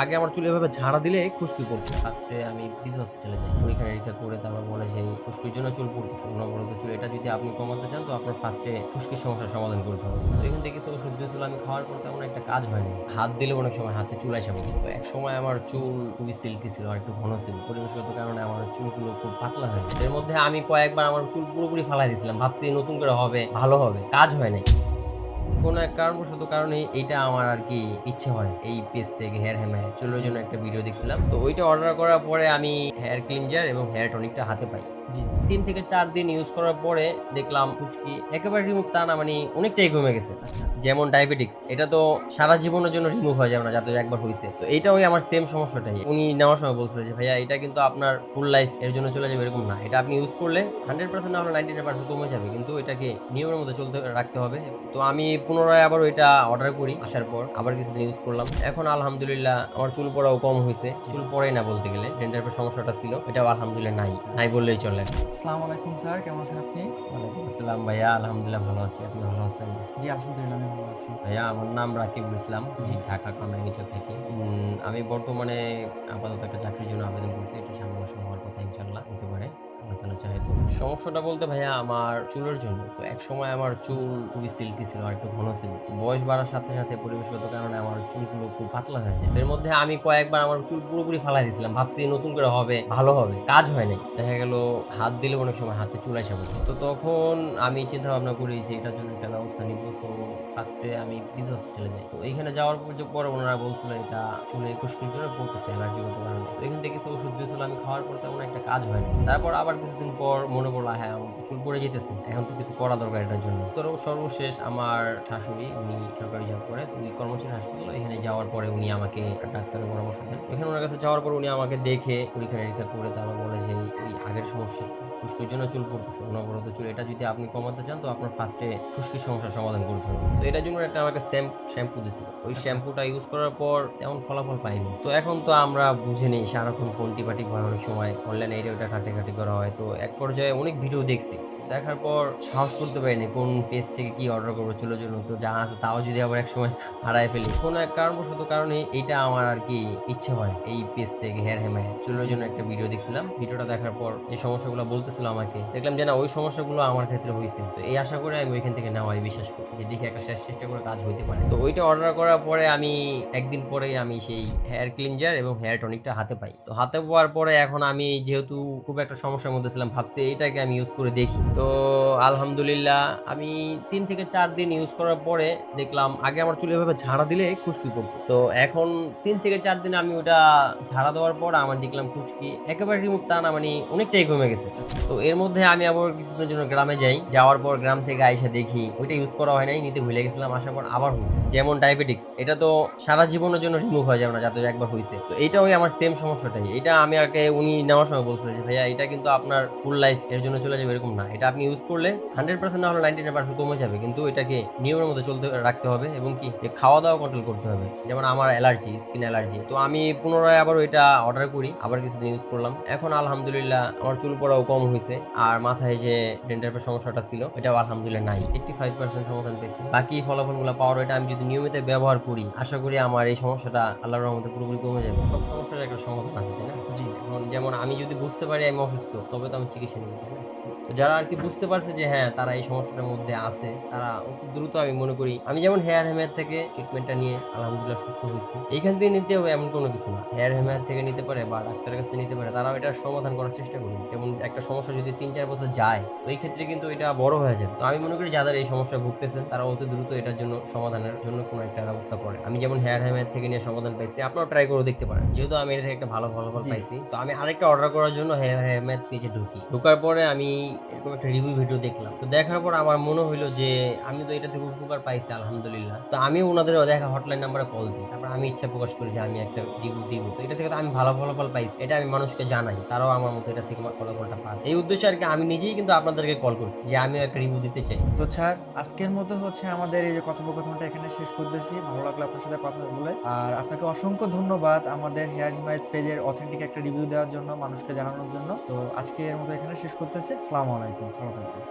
আগে আমার চুল এভাবে ঝাড়া দিলে খুশকি পড়তো। ফার্স্টে আমি বিজ হসপিটালে যাই, পরীক্ষা নিরীক্ষা করে তারপর বলে যে, খুশকির জন্য চুল পড়তেছে অনবরত চুল। এটা যদি আপনি কমাতে চান, তো আপনার ফার্স্টে খুশকির সমস্যার সমাধান করতে হবে। তো এখান থেকে ওষুধ দিয়েছিল, আমি খাওয়ার পর তেমন একটা কাজ হয়নি। হাত দিলে অনেক সময় হাতে চুল আসে পড়তো এক সময় আমার চুল খুবই সিল্কি ছিল আর একটু ঘন ছিল। পরিবেশগত কারণে আমার চুলগুলো খুব পাতলা হয়ে যায় এর মধ্যে আমি কয়েকবার আমার চুল পুরোপুরি ফালাই দিয়েছিলাম। ভাবছি নতুন করে হবে, ভালো হবে। কাজ হয় নাই কোনো এক কারণবশত কারণে এইটা আমার আর কি ইচ্ছে হয় এই পেজ থেকে হেয়ার হ্যামার চুলের জন্য একটা ভিডিও দেখছিলাম। তো ওইটা অর্ডার করার পরে আমি হেয়ার ক্লিনজার এবং হেয়ার টনিকটা হাতে পাই। জি। তিন থেকে চার দিন ইউজ করার পরে দেখলাম খুশকি একেবারে রিমুভ তা না মানে অনেকটাই কমে গেছে। আচ্ছা। যেমন ডায়াবেটিক্স এটা তো সারা জীবনের জন্য রিমুভ হয়ে যাবে না যাতে একবার হয়েছে তো এটা ওই আমার সেম সমস্যাটাই। উনি নেওয়ার সময় বলছিল যে ভাইয়া এটা কিন্তু আপনার ফুল লাইফ এর জন্য চলে যাবে এরকম না। এটা আপনি ইউজ করলে হান্ড্রেড পার্সেন্ট না হলে নাইনটি পার্সেন্ট কমে যাবে। কিন্তু এটাকে নিয়মের মধ্যে চলতে রাখতে হবে। তো আমি পুনরায় আবার ওইটা অর্ডার করি আসার পর আবার কিছুদিন ইউজ করলাম। এখন আলহামদুলিল্লাহ আমার চুল পড়াও কম হয়েছে চুল পড়েই না বলতে গেলে ডেন্টারের সমস্যাটা ছিল এটাও আলহামদুলিল্লাহ নাই। নাই বললেই চলে। আসসালামু আলাইকুম স্যার কেমন আছেন আপনি? ওয়ালাইকুম আসসালাম। ভাইয়া আলহামদুলিল্লাহ ভালো আছি। আপনি ভালো আছেন? জি আলহামদুলিল্লাহ আমি ভালো আছি। ভাইয়া আমার নাম রাকিবুল ইসলাম জি। ঢাকা কর্নারগিচো থেকে। উম, আমি বর্তমানে আপাতত একটা চাকরির জন্য আবেদন করছি। এটা সামনে হওয়ার কথা ইনশাল্লাহ হতে পারে। আল্লাহ তালা চাহে সমস্যাটা বলতে ভাইয়া আমার চুলের জন্য। তো এক সময় আমার চুল খুবই সিল্কি ছিল আর একটু ঘন ছিল। তো বয়স বাড়ার সাথে সাথে পরিবেশগত কারণে আমার চুলগুলো খুব পাতলা হয়ে যায়। এর মধ্যে আমি কয়েকবার আমার চুল পুরোপুরি ফালাই দিয়েছিলাম। ভাবছি নতুন করে হবে, ভালো হবে। কাজ হয় নাই। দেখা গেল হাত দিলে অনেক সময় হাতে চুল আসে পড়তো। তো তখন আমি চিন্তা ভাবনা করি যে এটার জন্য একটা ব্যবস্থা নিব। তো ফার্স্টে আমি বিজ হসপিটালে যাই। তো এইখানে যাওয়ার পরে ওনারা বলছিল এটা চুলে খুশকির জন্য পড়তেছে অ্যালার্জিগত কারণে তো এখান থেকে কিছু ওষুধ দিয়েছিল, আমি খাওয়ার পর তেমন একটা কাজ হয়নি তারপর আবার কিছুদিন পর মনে পড়ল হ্যাঁ আমার তো চুল পড়ে যেতেছে এখন তো কিছু করা দরকার এটার জন্য। তো সর্বশেষ আমার শাশুড়ি উনি সরকারি জব করে তো ওই কর্মচারী হাসপাতাল এখানে যাওয়ার পরে উনি আমাকে ডাক্তারের পরামর্শ দেন। এখানে ওনার কাছে যাওয়ার পর উনি আমাকে দেখে পরীক্ষা নিরীক্ষা করে তারপর বলে যে ওই আগের সমস্যা খুশকির জন্য চুল পড়তেছে অনবরত চুল। এটা যদি আপনি কমাতে চান তো আপনার ফার্স্টে খুশকির সমস্যার সমাধান করতে হবে। তো এটার জন্য একটা আমাকে শ্যাম শ্যাম্পু দিছিল ওই শ্যাম্পুটা ইউজ করার পর তেমন ফলাফল পাইনি। তো এখন তো আমরা বুঝে নেই সারাক্ষণ ফোন টিপাটিপ হয় অনেক সময় অনলাইনে এটা ওটা ঘাটাঘাটি করা হয়। তো এক পর্যায়ে অনেক ভিডিও দেখছি। দেখার পর সাহস করতে পারিনি, কোন পেজ থেকে কি অর্ডার করব চুলের জন্য তো যা আছে তাও যদি আবার এক সময় হারায় ফেলি। কোনো এক কারণবশত কারণে এইটা আমার আর কি ইচ্ছে হয়, এই পেজ থেকে হেয়ার হেমায় চুলের জন্য একটা ভিডিও দেখছিলাম ভিডিওটা দেখার পর যে সমস্যাগুলো বলতেছিল আমাকে, দেখলাম যে না, ওই সমস্যাগুলো আমার ক্ষেত্রে হয়েছে তো এই আশা করে আমি ওইখান থেকে নেওয়াই, বিশ্বাস করি যে দেখি একটা শেষ চেষ্টা করে কাজ হইতে পারে। তো ওইটা অর্ডার করার পরে আমি একদিন পরেই আমি সেই হেয়ার ক্লিনজার এবং হেয়ার টনিকটা হাতে পাই। তো হাতে পাওয়ার পরে এখন আমি যেহেতু খুব একটা সমস্যার মধ্যে ছিলাম, ভাবছি এইটাকে আমি ইউজ করে দেখি। তো আলহামদুলিল্লাহ, আমি তিন থেকে চার দিন ইউজ করার পরে দেখলাম আগে আমার চুল এভাবে ঝাড়া দিলে খুশকি পড়তো। তো এখন তিন থেকে চার দিন আমি ওটা ঝাড়া দেওয়ার পর আমার দেখলাম খুশকি একেবারে রিমুভ তা না মানে অনেকটাই কমে গেছে। তো এর মধ্যে আমি আবার কিছুদিনের জন্য গ্রামে যাই, যাওয়ার পর গ্রাম থেকে আইসা দেখি ওইটা ইউজ করা হয় নাই, নিতে ভুলে গেছিলাম, আসার পর আবার হয়েছে যেমন ডায়াবেটিক্স এটা তো সারা জীবনের জন্য রিমুভ হয়ে যাবে না, যাতে একবার হয়েছে তো এটা ওই আমার সেম সমস্যাটাই। এটা আমি আগে উনি নেওয়ার সময় বলছিল যে, ভাইয়া, এটা কিন্তু আপনার ফুল লাইফ এর জন্য চলে যাবে, এরকম না। এটা আপনি ইউজ করলে হান্ড্রেড পার্সেন্ট না হলে নাইনটি পার্সেন্ট কমে যাবে। কিন্তু এটাকে নিয়মের মধ্যে চলতে রাখতে হবে এবং কি যে খাওয়া দাওয়া কন্ট্রোল করতে হবে। যেমন আমার অ্যালার্জি স্কিন অ্যালার্জি তো আমি পুনরায় আবার ওইটা অর্ডার করি আবার কিছুদিন ইউজ করলাম। এখন আলহামদুলিল্লাহ আমার চুল পড়াও কম হয়েছে আর মাথায় যে ডেন্টারের সমস্যাটা ছিল এটাও আলহামদুলিল্লাহ নাই। এইটটি ফাইভ পার্সেন্ট সমাধান পেয়েছি। বাকি ফলাফলগুলো পাওয়ার এটা আমি যদি নিয়মিত ব্যবহার করি আশা করি আমার এই সমস্যাটা আল্লাহর রহমতে পুরোপুরি কমে যাবে। সব সমস্যার একটা সমাধান আছে তাই না? জি। এখন যেমন আমি যদি বুঝতে পারি আমি অসুস্থ তবে তো আমি চিকিৎসা নিব তাই না? তো যারা আর কি বুঝতে পারছে যে হ্যাঁ তারা এই সমস্যাটার মধ্যে আছে। তারা খুব দ্রুত আমি মনে করি আমি যেমন হেয়ার হেমার থেকে ট্রিটমেন্টটা নিয়ে আলহামদুলিল্লাহ সুস্থ হয়েছি। এইখান থেকে নিতে হবে এমন কোনো কিছু না। হেয়ার হেমার থেকে নিতে পারে বা ডাক্তারের কাছ থেকে নিতে পারে তারাও এটার সমাধান করার চেষ্টা করি যেমন একটা সমস্যা যদি তিন চার বছর যায় ওই ক্ষেত্রে কিন্তু এটা বড় হয়ে যাবে। তো আমি মনে করি যাদের এই সমস্যায় ভুগতেছেন তারা অতি দ্রুত এটার জন্য সমাধানের জন্য কোনো একটা ব্যবস্থা করে। আমি যেমন হেয়ার হেমার থেকে নিয়ে সমাধান পাইছি আপনারাও ট্রাই করে দেখতে পারেন। যেহেতু আমি এটা একটা ভালো ফলাফল। পাইছি তো আমি আরেকটা অর্ডার করার জন্য হেয়ার হেয়ার নিচে ঢুকি। ঢোকার পরে আমি এরকম একটা রিভিউ ভিডিও দেখলাম। তো দেখার পর আমার মনে হইল যে, আমি তো এটা থেকে উপকার পাইছি, আলহামদুলিল্লাহ। তো আমি ওনাদের দেখা হটলাইন নাম্বারে কল দিই। তারপর আমি ইচ্ছা প্রকাশ করি যে, আমি একটা রিভিউ দিব। তো এটা থেকে তো আমি ভালো ফলাফল পাইছি। এটা আমি মানুষকে জানাই। তারাও আমার মতো এটা থেকে আমার ফলাফলটা পায় এই উদ্দেশ্যে আর কি আমি নিজেই কিন্তু আপনাদেরকে কল করছি যে আমি একটা রিভিউ দিতে চাই। তো স্যার, আজকের মতো হচ্ছে আমাদের এই যে কথোপকথনটা এখানে শেষ করতেছি। ভালো লাগল আপনার সাথে কথা বলে। আর আপনাকে অসংখ্য ধন্যবাদ আমাদের হেয়ার হিমায়ত পেজের অথেন্টিক একটা রিভিউ দেওয়ার জন্য, মানুষকে জানানোর জন্য। তো আজকে এর মতো এখানে শেষ করতেছি। আসসালামু আলাইকুম। ভালো থাকবেন